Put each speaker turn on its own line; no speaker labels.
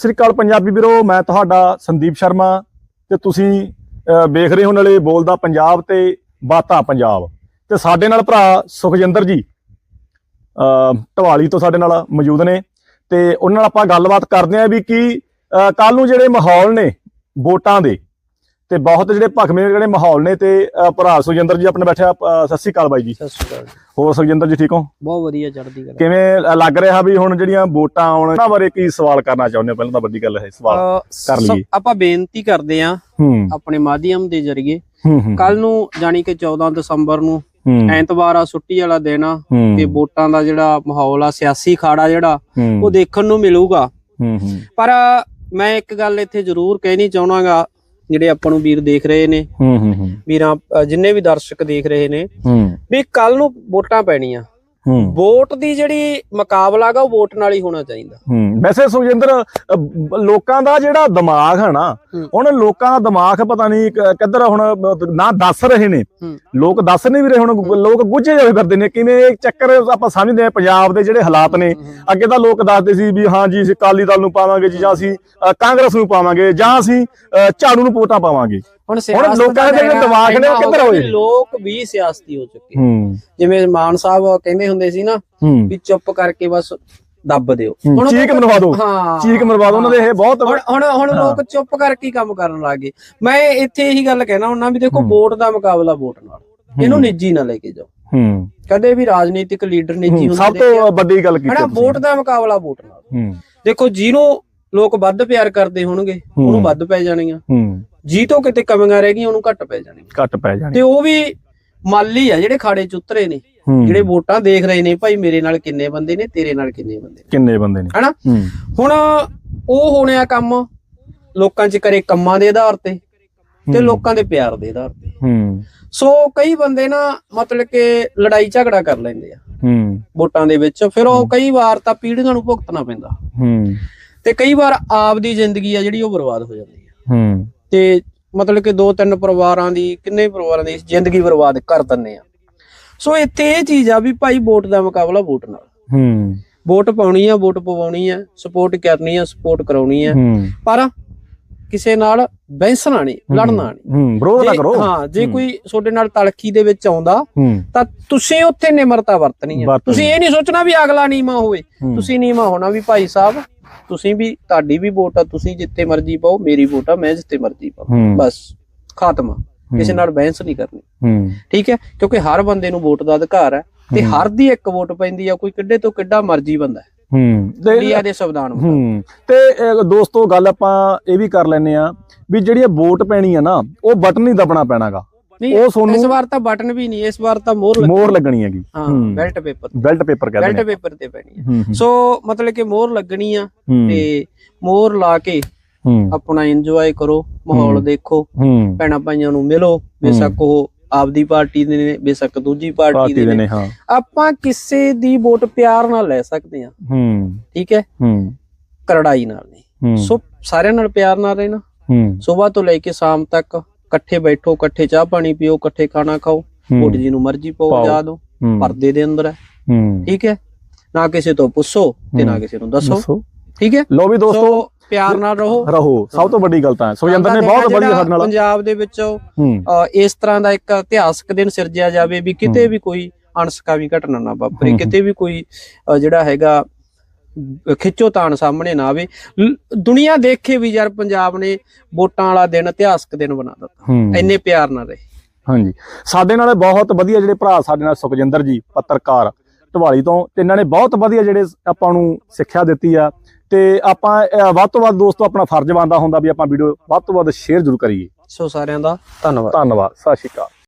ਸਤਿ ਸ੍ਰੀ ਅਕਾਲ ਪੰਜਾਬੀ ਵੀਰੋ, ਮੈਂ ਤੁਹਾਡਾ ਸੰਦੀਪ ਸ਼ਰਮਾ ਤੇ ਤੁਸੀਂ ਵੇਖ ਰਹੇ ਹੋ ਨਾਲੇ ਬੋਲਦਾ ਪੰਜਾਬ ਤੇ ਬਾਤਾਂ ਪੰਜਾਬ। ਤੇ ਸਾਡੇ ਨਾਲ ਭਰਾ ਸੁਖਜਿੰਦਰ ਜੀ ਢਵਾਲੀ ਤੋਂ ਸਾਡੇ ਨਾਲ ਮੌਜੂਦ ਨੇ। ਤੇ ਉਹਨਾਂ ਨਾਲ ਆਪਾਂ ਗੱਲਬਾਤ ਕਰਦੇ ਆਂ ਵੀ ਕੀ ਕੱਲ ਨੂੰ ਜਿਹੜੇ ਮਾਹੌਲ ਨੇ ਵੋਟਾਂ ਦੇ ਤੇ ਬਹੁਤ ਜਿਹੜੇ ਭਖਵੇਂ ਜਿਹੜੇ ਮਾਹੌਲ ਨੇ ਤੇ ਭਰਾ ਸੁਖਜਿੰਦਰ ਜੀ ਆਪਣੇ ਬੈਠਿਆ ਅਹ, ਸਤਿ ਸ੍ਰੀ ਅਕਾਲ ਬਾਈ ਜੀ।
ਸਤਿ ਸ਼੍ਰੀ ਅਕਾਲ
ਹੋਰ ਸੁਖਜਿੰਦਰ ਜੀ ਠੀਕ ਹੋ?
ਬਹੁਤ ਵਧੀਆ ਚੜ੍ਹਦੀ ਕਲਾ।
ਕਿਵੇਂ ਲੱਗ ਰਿਹਾ ਵੀ ਹੁਣ ਜਿਹੜੀਆਂ ਵੋਟਾਂ ਆਉਣ ਉਹਨਾਂ ਬਾਰੇ ਕੀ ਸਵਾਲ ਕਰਨਾ ਚਾਹੁੰਦੇ ਹੋ? ਪਹਿਲਾਂ ਤਾਂ ਵੱਡੀ ਗੱਲ ਹੈ ਸਵਾਲ
ਅਹ
ਕਰ
ਸਭ-
ਲਈਏ।
ਆਪਾਂ ਬੇਨਤੀ ਕਰਦੇ ਆਂ
ਹੂੰ।
ਆਪਣੇ ਮਾਧਿਅਮ ਦੇ ਜ਼ਰੀਏ।
ਹੂੰ ਹੂੰ
ਕੱਲ ਨੂੰ ਜਾਨੀ ਕਿ 14 ਦਸੰਬਰ ਨੂੰ
ਹੂੰ,
ਐਤਵਾਰ ਆ ਛੁੱਟੀ ਵਾਲਾ ਦਿਨ ਆ
ਹੂੰ,
ਤੇ ਵੋਟਾਂ ਦਾ ਜਿਹੜਾ ਮਾਹੌਲ ਆ ਸਿਆਸੀ ਖਾੜਾ ਜਿਹੜਾ
ਹੂੰ,
ਉਹ ਦੇਖਣ ਨੂੰ ਮਿਲੂਗਾ।
ਹੂੰ ਹੂੰ।
ਪਰ ਮੈਂ ਇੱਕ ਗੱਲ ਇੱਥੇ ਜ਼ਰੂਰ ਕਹਿਣੀ ਚਾਹਣਾਗਾ ਜਿਹੜੇ ਆਪਾਂ ਨੂੰ ਵੀਰ ਦੇਖ ਰਹੇ ਨੇ
ਹੂੰ ਹੂੰ ਹੂੰ।
ਵੀਰਾਂ ਜਿੰਨੇ ਵੀ ਦਰਸ਼ਕ ਦੇਖ ਰਹੇ ਨੇ
ਹੂੰ।
ਵੀ ਕੱਲ ਨੂੰ ਵੋਟਾਂ ਪੈਣੀਆਂ। ਵੋਟ ਦੀ ਜਿਹੜੀ ਮੁਕਾਬਲਾ ਗਾ ਉਹ ਵੋਟ ਨਾਲ ਹੀ ਹੋਣਾ ਚਾਹੀਦਾ।
ਹੂੰ। ਵੈਸੇ ਸੁਖਜਿੰਦਰ ਲੋਕਾਂ ਦਾ ਜਿਹੜਾ ਦਿਮਾਗ ਹੈ ਨਾ। ਹੁਣ ਲੋਕਾਂ ਦਾ ਦਿਮਾਗ ਪਤਾ ਨਹੀਂ ਕਿੱਧਰ ਹੁਣ ਨਾ ਦੱਸ ਰਹੇ ਨੇ। ਲੋਕ ਦੱਸ ਨਹੀਂ ਵੀ ਰਹੇ ਹੁਣ ਲੋਕ ਗੁੱਝੇ ਹੋਏ ਫਿਰਦੇ ਨੇ ਕਿਵੇਂ ਇਹ ਚੱਕਰ ਆਪਾਂ ਸਮਝਦੇ ਆ ਪੰਜਾਬ ਦੇ ਜਿਹੜੇ ਹਾਲਾਤ ਨੇ। ਅੱਗੇ ਤਾਂ ਲੋਕ ਦੱਸਦੇ ਸੀ ਵੀ ਹਾਂ ਜੀ ਅਸੀਂ ਅਕਾਲੀ ਦਲ ਨੂੰ ਪਾਵਾਂਗੇ ਜੀ ਜਾਂ ਅਸੀਂ ਕਾਂਗਰਸ ਨੂੰ ਪਾਵਾਂਗੇ ਜਾਂ ਅਸੀਂ ਝਾੜੂ ਨੂੰ ਵੋਟਾਂ ਪਾਵਾਂਗੇ।
ਹੁਣ ਸਿਆਸਤ
ਲੋਕਾਂ ਦੇ ਜਿਹੜੇ ਦਿਮਾਗ ਨੇ ਉਹ
ਹੋ
ਕਿੱਧਰ ਹੋਏ?
ਲੋਕ ਵੀ ਸਿਆਸਤੀ ਹੋ ਚੁੱਕੇ
ਹੂੰ।
ਜਿਵੇਂ ਮਾਨ ਸਾਹਿਬ ਕਹਿੰਦੇ ਹੁੰਦੇ ਸੀ ਨਾ
ਹੂੰ।
ਵੀ ਚੁੱਪ ਕਰਕੇ ਬਸ ਦੱਬ ਦਿਓ।
ਹੂੰ,
ਉਹ
ਚੀਕ ਮਰਵਾ ਦਿਓ।
ਹਾਂ।
ਚੀਕ ਮਰਵਾ ਦਿਓ। ਉਹਨਾਂ ਦੇ ਇਹ ਬਹੁਤ
ਹੁਣ ਹੁਣ ਹੁਣ
ਹਾਂ।
ਲੋਕ ਚੁੱਪ ਕਰਕੇ ਹੀ ਕੰਮ ਕਰਨ ਲੱਗੇ ਮੈਂ ਇੱਥੇ ਇਹੀ ਗੱਲ ਕਹਿਣਾ ਹੁੰਨਾ ਵੀ ਦੇਖੋ
ਹੂੰ।
ਵੋਟ ਦਾ ਮੁਕਾਬਲਾ ਵੋਟ ਨਾਲ। ਇਹਨੂੰ ਨਿੱਜੀ ਨਾ ਲੈ ਕੇ ਜਾਓ।
ਹੂੰ।
ਕਦੇ ਵੀ ਰਾਜਨੀਤਿਕ ਲੀਡਰ ਨਿੱਜੀ
ਹੂੰ,
ਹੁੰਦੇ
ਸਭ ਤੋਂ ਵੱਡੀ ਗੱਲ ਕੀਤੀ ਤੁਸੀਂ।
ਵੋਟ ਦਾ ਮੁਕਾਬਲਾ ਵੋਟ ਨਾਲ।
ਹੂੰ।
ਦੇਖੋ ਜਿਹਨੂੰ ਲੋਕ ਵੱਧ ਪਿਆਰ ਕਰਦੇ ਹੋਣਗੇ ਉਹਨੂੰ
ਹੂੰ।
ਵੱਧ ਪੈ ਜਾਣੀਆਂ।
ਹੂੰ।
ਜੀ ਤੋਂ ਕਿਤੇ ਕਮੀਆਂ ਰਹਿ ਗਈਆਂ ਉਹਨੂੰ ਘੱਟ ਪੈ ਜਾਣੀਆਂ
ਘੱਟ ਪੈ ਜਾਣੀ।
ਤੇ ਉਹ ਵੀ ਮਾਲੀ ਆ ਜਿਹੜੇ ਖਾੜੇ ਚ ਉਤਰੇ ਨੇ। ਜਿਹੜੇ ਵੋਟਾਂ ਦੇਖ ਰਹੇ ਨੇ ਭਾਈ ਮੇਰੇ ਨਾਲ ਕਿੰਨੇ ਬੰਦੇ ਨੇ ਤੇਰੇ ਨਾਲ ਕਿੰਨੇ ਬੰਦੇ ਨੇ।
ਕਿੰਨੇ ਬੰਦੇ ਨੇ?
ਹਨਾ? ਹੁਣ ਉਹ ਹੋਣਿਆ ਕੰਮ ਲੋਕਾਂ 'ਚ ਕਰੇ ਕੰਮਾਂ ਦੇ ਆਧਾਰ ਤੇ ਤੇ। ਲੋਕਾਂ ਦੇ ਪਿਆਰ ਦੇ ਆਧਾਰ ਤੇ।
ਹੂੰ।
ਸੋ ਕਈ ਬੰਦੇ ਨਾ ਮਤਲਬ ਕਿ ਲੜਾਈ ਝਗੜਾ ਕਰ ਲੈਂਦੇ ਆ।
ਹੂੰ।
ਵੋਟਾਂ ਦੇ ਵਿੱਚ ਫਿਰ ਉਹ ਕਈ ਵਾਰ ਤਾਂ ਪੀੜ੍ਹੀਆਂ ਨੂੰ ਭੁਗਤਣਾ ਪੈਂਦਾ।
ਹੂੰ।
ਤੇ ਕਈ ਵਾਰ ਆਪ ਦੀ ਜ਼ਿੰਦਗੀ ਆ ਜਿਹੜੀ ਉਹ ਬਰਬਾਦ ਹੋ ਜਾਂਦੀ ਹੈ
ਹੂੰ।
ਤੇ ਮਤਲਬ ਕਿ ਦੋ ਤਿੰਨ ਪਰਿਵਾਰਾਂ ਦੀ ਕਿੰਨੇ ਪਰਿਵਾਰਾਂ ਦੀ ਜ਼ਿੰਦਗੀ ਬਰਬਾਦ ਕਰ ਦਿੰਦੇ ਆ। ਸੋ ਇੱਥੇ ਇਹ ਚੀਜ਼ ਆ ਵੀ ਭਾਈ ਵੋਟ ਦਾ ਮੁਕਾਬਲਾ ਵੋਟ ਨਾਲ।
ਹੂੰ।
ਵੋਟ ਪਾਉਣੀ ਆ ਵੋਟ ਪਵਾਉਣੀ ਆ ਸਪੋਰਟ ਕਰਨੀ ਆ ਸਪੋਰਟ ਕਰਾਉਣੀ ਆ। ਪਰ ਕਿਸੇ ਨਾਲ ਬੈਂਸਣਾ ਨਹੀਂ ਲੜਨਾ ਨਹੀਂ।
ਹੂੰ ਵਿਰੋਧ ਨਾ ਕਰੋ।
ਹਾਂ ਜੇ। ਕੋਈ ਤੁਹਾਡੇ ਨਾਲ ਤਲਖੀ ਦੇ ਵਿੱਚ ਆਉਂਦਾ ਤਾਂ ਤੁਸੀਂ ਉੱਥੇ ਨਿਮਰਤਾ ਵਰਤਣੀ ਆ। ਤੁਸੀਂ ਇਹ ਨਹੀਂ ਸੋਚਣਾ ਵੀ ਅਗਲਾ ਨੀਮਾ ਹੋਵੇ। ਤੁਸੀਂ ਨੀਮਾ ਹੋਣਾ ਵੀ ਭਾਈ ਸਾਹਿਬ ਤੁਸੀਂ ਵੀ ਤੁਹਾਡੀ ਵੀ ਵੋਟ ਆ ਤੁਸੀਂ ਜਿੱਥੇ ਮਰਜ਼ੀ ਪਾਓ ਮੇਰੀ ਵੋਟ ਆ ਮੈਂ ਜਿੱਥੇ ਮਰਜ਼ੀ ਪਾਓ
ਹੂੰ।
ਬਸ ਖਾਤਮਾ ਕਿਸੇ ਨਾਲ ਬਹਿਸ ਨਹੀਂ ਕਰਨੀ।
ਹੂੰ।
ਠੀਕ ਹੈ? ਕਿਉਂਕਿ ਹਰ ਬੰਦੇ ਨੂੰ ਵੋਟ ਦਾ ਅਧਿਕਾਰ ਹੈ ਤੇ। ਹਰ ਦੀ ਇੱਕ ਵੋਟ ਪੈਂਦੀ ਆ ਕੋਈ ਕਿੱਡੇ ਤੋਂ ਕਿੱਡਾ ਮਰਜ਼ੀ ਬੰਦਾ ਹੈ। ਇੰਡੀਆ ਦੇ ਸੰਵਿਧਾਨ
ਹੂੰ। ਤੇ ਦੋਸਤੋ ਗੱਲ ਆਪਾਂ ਇਹ ਵੀ ਕਰ ਲੈਨੇ ਆ ਵੀ ਜਿਹੜੀ ਵੋਟ ਪੈਣੀ ਆ ਨਾ ਉਹ ਬਟਨ ਨਹੀਂ ਦਬਣਾ ਪੈਣਾਗਾ। ਉਹ
ਇਸ
ਤੁਹਾਨੂੰ
ਵਾਰ ਤਾਂ ਬਟਨ ਵੀ ਨਹੀਂ ਇਸ ਵਾਰ ਤਾਂ ਮੋਹਰ ਲੱਗੀ
ਮੋਹਰ ਲੱਗਣੀ ਹੈਗੀ।
ਹਾਂ। ਬੈਲਟ ਪੇਪਰ
ਬੈਲਟ ਪੇਪਰ ਕਹਿੰਦੇ
ਬੈਲਟ ਪੇਪਰ ਤੇ ਪੈਣੀ ਹੈ। ਸੋ ਮਤਲਬ ਕਿ ਮੋਹਰ ਲੱਗਣੀ ਆ ਤੇ ਮੋਹਰ ਲਾ ਕੇ ਆਪਣਾ ਇੰਜੋਏ ਕਰੋ ਮਾਹੌਲ। ਦੇਖੋ ਭੈਣਾਂ ਭਾਈਆਂ ਨੂੰ ਮਿਲੋ ਬੇਸ਼ੱਕ ਉਹ ਆਪਦੀ ਪਾਰਟੀ ਦੇ ਨੇ ਬੇਸ਼ੱਕ ਦੂਜੀ ਪਾਰਟੀ ਦੇ ਨੇ। ਆਪਾਂ ਕਿਸੇ ਦੀ ਵੋਟ ਪਿਆਰ ਨਾਲ ਲੈ ਸਕਦੇ ਹੂੰ। ਠੀਕ ਹੈ?
ਹੂੰ।
ਕਰੜਾਈ ਨਾਲ ਨਹੀਂ। ਸੋ ਸਾਰਿਆਂ ਨਾਲ ਪਿਆਰ ਨਾਲ ਰਹਿਣਾ।
ਹੂੰ।
ਸਵੇਰ ਤੋਂ ਲੈ ਕੇ ਸ਼ਾਮ ਤੱਕ ਇਕੱਠੇ ਬੈਠੋ ਇਕੱਠੇ ਚਾਹ ਪਾਣੀ ਪੀਓ ਇਕੱਠੇ ਖਾਣਾ ਖਾਓ। ਵੋਟ ਜੀ ਨੂੰ ਮਰਜ਼ੀ ਪਾਓ। ਜਾ
ਹੂੰ,
ਪਰਦੇ ਦੇ ਅੰਦਰ ਹੈ। ਠੀਕ ਹੈ? ਨਾ ਕਿਸੇ ਤੋਂ ਪੁੱਛੋ ਤੇ ਨਾ। ਕਿਸੇ ਨੂੰ ਦੱਸੋ। ਠੀਕ ਹੈ?
ਲੋ ਵੀ ਦੋਸਤੋ
ਪਿਆਰ ਨਾਲ ਰਹੋ।
ਰਹੋ। ਸਭ ਤੋਂ ਵੱਡੀ ਗੱਲ ਤਾਂ ਸੁਖਜਿੰਦਰ ਨੇ ਬਹੁਤ ਵਧੀਆ ਸਾਡੇ ਨਾਲ
ਪੰਜਾਬ ਦੇ ਵਿੱਚ ਇਸ ਤਰ੍ਹਾਂ ਦਾ ਇੱਕ ਇਤਿਹਾਸਕ ਦਿਨ ਸਿਰਜਿਆ ਜਾਵੇ ਵੀ ਕਿਤੇ ਵੀ ਕੋਈ ਅਣਸਕਾਵੀ ਘਟਨਾ ਨਾ ਵਾਪਰੇ। ਕਿਤੇ ਵੀ ਕੋਈ ਜਿਹੜਾ ਹੈਗਾ ਅ, ਖਿੱਚੋਤਾਣ ਸਾਹਮਣੇ ਨਾ ਆਵੇ। ਦੁਨੀਆ ਦੇਖੇ ਵੀ ਯਾਰ ਪੰਜਾਬ ਨੇ ਵੋਟਾਂ ਵਾਲਾ ਦਿਨ ਇਤਿਹਾਸਕ ਦਿਨ ਬਣਾ ਦਿੱਤਾ। ਇੰਨੇ ਪਿਆਰ ਨਾਲ ਰਹੇ।
ਹਾਂਜੀ। ਸਾਡੇ ਨਾਲ ਬਹੁਤ ਵਧੀਆ ਜਿਹੜੇ ਭਰਾ ਸਾਡੇ ਨਾਲ ਸੁਖਜਿੰਦਰ ਜੀ ਪੱਤਰਕਾਰ ਢਵਾਲੀ ਤੋਂ ਤੇ ਇਹਨਾਂ ਨੇ ਬਹੁਤ ਵਧੀਆ ਜਿਹੜੇ ਆਪਾਂ ਨੂੰ ਸਿੱਖਿਆ ਦਿੱਤੀ ਆ। ਤੇ ਆਪਾਂ ਵੱਧ ਤੋਂ ਵੱਧ ਦੋਸਤੋ ਆਪਣਾ ਫਰਜ਼ ਬਣਦਾ ਹੁੰਦਾ ਵੀ ਆਪਾਂ ਵੀਡੀਓ ਵੱਧ ਤੋਂ ਵੱਧ ਸ਼ੇਅਰ ਜ਼ਰੂਰ ਕਰੀਏ।
ਸੋ ਸਾਰਿਆਂ ਦਾ ਧੰਨਵਾਦ।
ਧੰਨਵਾਦ। ਸਤਿ ਸ਼੍ਰੀ ਅਕਾਲ।